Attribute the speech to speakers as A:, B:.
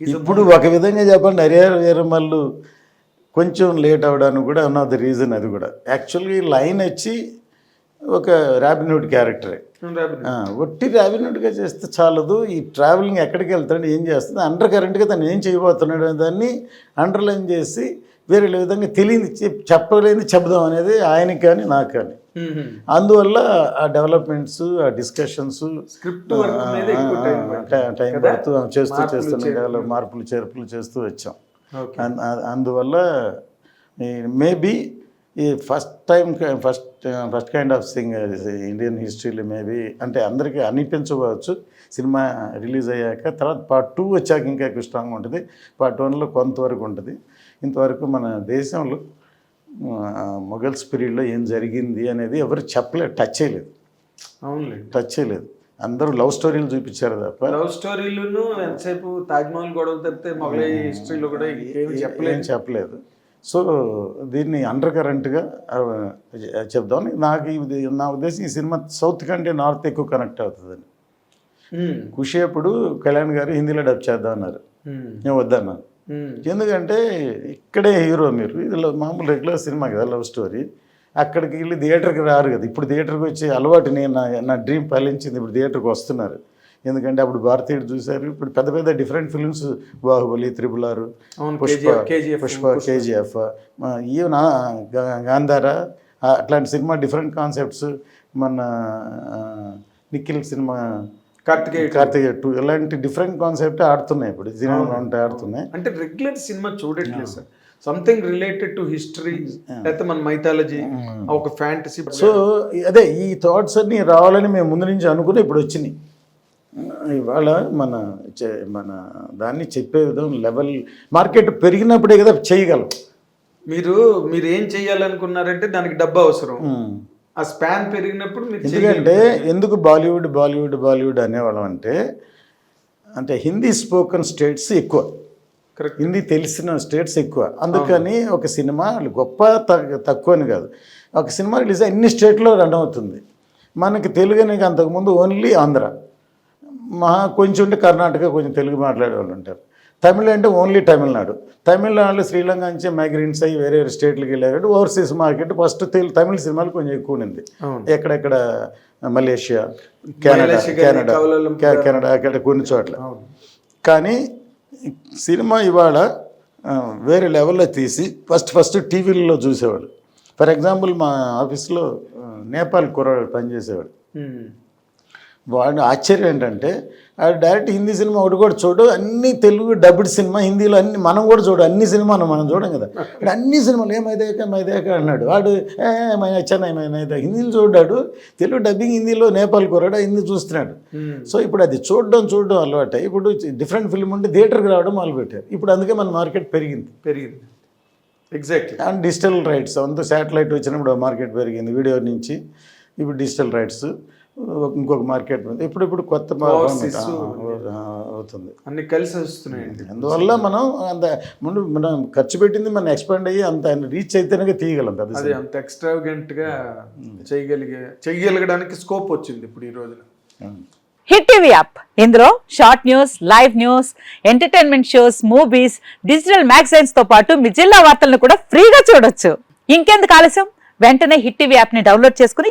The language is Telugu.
A: ఇప్పుడు ఒక విధంగా చెప్పండి హరిహర వీరమల్లు కొంచెం లేట్ అవడానికి కూడా వన్ ఆఫ్ ద రీజన్ అది కూడా. యాక్చువల్గా ఈ లైన్ వచ్చి ఒక ర్యాబిన్హుడ్ క్యారెక్టరే ఆ, ఒట్టి ర్యాబిన్హుడ్గా చేస్తే చాలదు. ఈ ట్రావెలింగ్ ఎక్కడికి వెళ్తాడు ఏం చేస్తుంది? అండర్ కరెంట్గా తను ఏం చేయబోతున్నాడు అనే దాన్ని అండర్లైన్ చేసి వేరే విధంగా తెలియని చెప్- చెప్పలేని చెప్దాం అనేది ఆయనకి కానీ నాకు కానీ. అందువల్ల ఆ డెవలప్మెంట్స్ ఆ డిస్కషన్స్
B: స్క్రిప్ట్ టైం?
A: పడుతూ చేస్తూ చేస్తున్న
B: చేర్పులు.
A: మార్పులు చేర్పులు చేస్తూ వచ్చాం. అందువల్ల మేబీ ఈ first time first first kind of Singh Indian హిస్టరీలో మేబీ అంటే అందరికీ అనిపించవచ్చు. సినిమా రిలీజ్ అయ్యాక తర్వాత పార్ట్ టూ వచ్చాక ఇంకా ఎక్కువ స్ట్రాంగ్ ఉంటుంది. పార్ట్ వన్లో కొంతవరకు ఉంటుంది. ఇంతవరకు మన దేశంలో మొఘల్స్ పీరియడ్లో ఏం జరిగింది అనేది ఎవరు చెప్పలేదు టచ్ చేయలేదు.
B: అవునులే.
A: టచ్ చేయలేదు. అందరూ లవ్ స్టోరీలు చూపించారు తప్ప
B: లవ్ స్టోరీలను ఎంతసేపు తాజ్మహల్ గొడవ తప్పితే మొగలై హిస్టరీలో కూడా చెప్పలేదు.
A: చెప్పలేదు. సో దీన్ని అండర్ కరెంట్గా చెప్దాం. నాకు ఇది నా ఉద్దేశం ఈ సినిమా సౌత్ కంటే నార్త్ ఎక్కువ కనెక్ట్ అవుతుందని. ఖుషి అప్పుడు కళ్యాణ్ గారు హిందీలో డబ్ చేద్దాం అన్నారు
B: ఉమ్,
A: నేను వద్దన్నాను. ఎందుకంటే ఇక్కడే హీరో మీరు. ఇది మామూలు రెగ్యులర్ సినిమా కదా లవ్ స్టోరీ. అక్కడికి వెళ్ళి థియేటర్కి రారు కదా. ఇప్పుడు థియేటర్కి వచ్చే అలవాటు నేను నా నా డ్రీమ్ ఫలించింది ఇప్పుడు థియేటర్కి వస్తున్నారు. ఎందుకంటే అప్పుడు భారతీయుడు చూశారు. ఇప్పుడు పెద్ద పెద్ద డిఫరెంట్ ఫిల్మ్స్ బాహుబలి త్రిపుల్ ఆరు పుష్ప పుష్ప కేజీఎఫ్. ఈవెన్ గాంధార అట్లాంటి సినిమా డిఫరెంట్ కాన్సెప్ట్స్. మన నిఖిల్ సినిమా
B: కార్తికేయ
A: కార్తికేయ టూ ఇలాంటి డిఫరెంట్ కాన్సెప్ట్ ఆడుతున్నాయి ఇప్పుడు. సినిమా ఉంటే ఆడుతున్నాయి.
B: అంటే రెగ్యులర్ సినిమా చూడట్లేదు sir. Something related to history లేకపోతే మన మైథాలజీ ఒక ఫ్యాంటసీ
A: సో అదే ఈ థాట్స్ అన్నీ రావాలని మేము ముందు నుంచి అనుకుని ఇప్పుడు వచ్చినాయి. ఇవాళ మన మన దాన్ని చెప్పే విధం లెవెల్ మార్కెట్ పెరిగినప్పుడే కదా చేయగలం.
B: మీరు మీరు ఏం చేయాలనుకున్నారంటే దానికి డబ్బు అవసరం. ఆ స్పాన్ పెరిగినప్పుడు మీరు
A: ఎందుకంటే ఎందుకు బాలీవుడ్ బాలీవుడ్ బాలీవుడ్ అనేవాళ్ళం అంటే అంటే హిందీ స్పోకెన్ స్టేట్స్ ఎక్కువ.
B: కరెక్ట్
A: హిందీ తెలిసిన స్టేట్స్ ఎక్కువ. అందుకని ఒక సినిమా గొప్ప తక్కువ అని కాదు. ఒక సినిమా రిలీజ్ అన్ని స్టేట్లో రన్ అవుతుంది. మనకి తెలుగు అనేది అంతకుముందు ఓన్లీ ఆంధ్ర. మహా కొంచెం ఉంటే కర్ణాటక కొంచెం తెలుగు మాట్లాడే వాళ్ళు ఉంటారు. తమిళ అంటే ఓన్లీ తమిళనాడు. తమిళనాడులో శ్రీలంక నుంచి మైగ్రెంట్స్ అయ్యి వేరే వేరే స్టేట్లకి వెళ్ళారు ఓవర్సీస్ మార్కెట్ ఫస్ట్ తమిళ సినిమాలు కొంచెం ఎక్కువ ఉంది. ఎక్కడెక్కడ మలేషియా కెనడా కెనడా కెనడా అక్కడ కొన్ని చోట్ల. కానీ సినిమా ఇవాళ వేరే లెవెల్లో తీసి ఫస్ట్ ఫస్ట్ టీవీలలో చూసేవాడు ఫర్ ఎగ్జాంపుల్ మా ఆఫీస్లో నేపాల్ కుర్రాడు పనిచేసేవాడు. వాడు ఆశ్చర్యం ఏంటంటే ఆడు డైరెక్ట్ హిందీ సినిమా ఒకటి కూడా చూడు అన్ని తెలుగు డబ్బుడ్ సినిమా హిందీలో అన్ని మనం కూడా చూడు అన్ని సినిమాలు మనం చూడం కదా. ఇక్కడ అన్ని సినిమాలు ఏమైదాక మైదాక అన్నాడు. వాడు ఏ చెన్నై మైదాక హిందీలో చూడ్డాడు తెలుగు డబ్బింగ్ హిందీలో నేపాల్ కుర్రాడు హిందీ చూస్తున్నాడు. సో ఇప్పుడు అది చూడడం చూడడం అలవాటు. ఇప్పుడు డిఫరెంట్ ఫిల్మ్ ఉంటే థియేటర్కి రావడం మొదలుపెట్టారు. ఇప్పుడు అందుకే మన మార్కెట్ పెరిగింది.
B: పెరిగింది. ఎగ్జాక్ట్లీ
A: అండ్ డిజిటల్ రైట్స్ అంతా శాటిలైట్ వచ్చినప్పుడు మార్కెట్ పెరిగింది. వీడియో నుంచి ఇప్పుడు డిజిటల్ రైట్స్. ఇంకొక మార్కెట్ ఉంది. ఇప్పుడు ఇప్పుడు కొత్త అవుతుంది.
B: అన్ని కలిసి వస్తున్నాయండి.
A: అందువల్ల మనం అంత ముందు మనం ఖర్చు పెట్టింది మనం ఎక్స్పాండ్ అయ్యి అంత రీచ్ అయితేనే తీయగలం పెద్ద
B: అది అంత ఎక్స్ట్రావెంట్గా చేయగలిగే చేయగలగడానికి స్కోప్ వచ్చింది ఇప్పుడు ఈ రోజున.
C: Hit TV app. ఇందులో short news live news entertainment shows movies digital మ్యాగజైన్స్తో పాటు మీ జిల్లా వార్తలను కూడా ఫ్రీగా చూడొచ్చు. ఇంకెందుకు ఆలస్యం? వెంటనే హిట్ టీవీ యాప్ని డౌన్లోడ్ చేసుకుని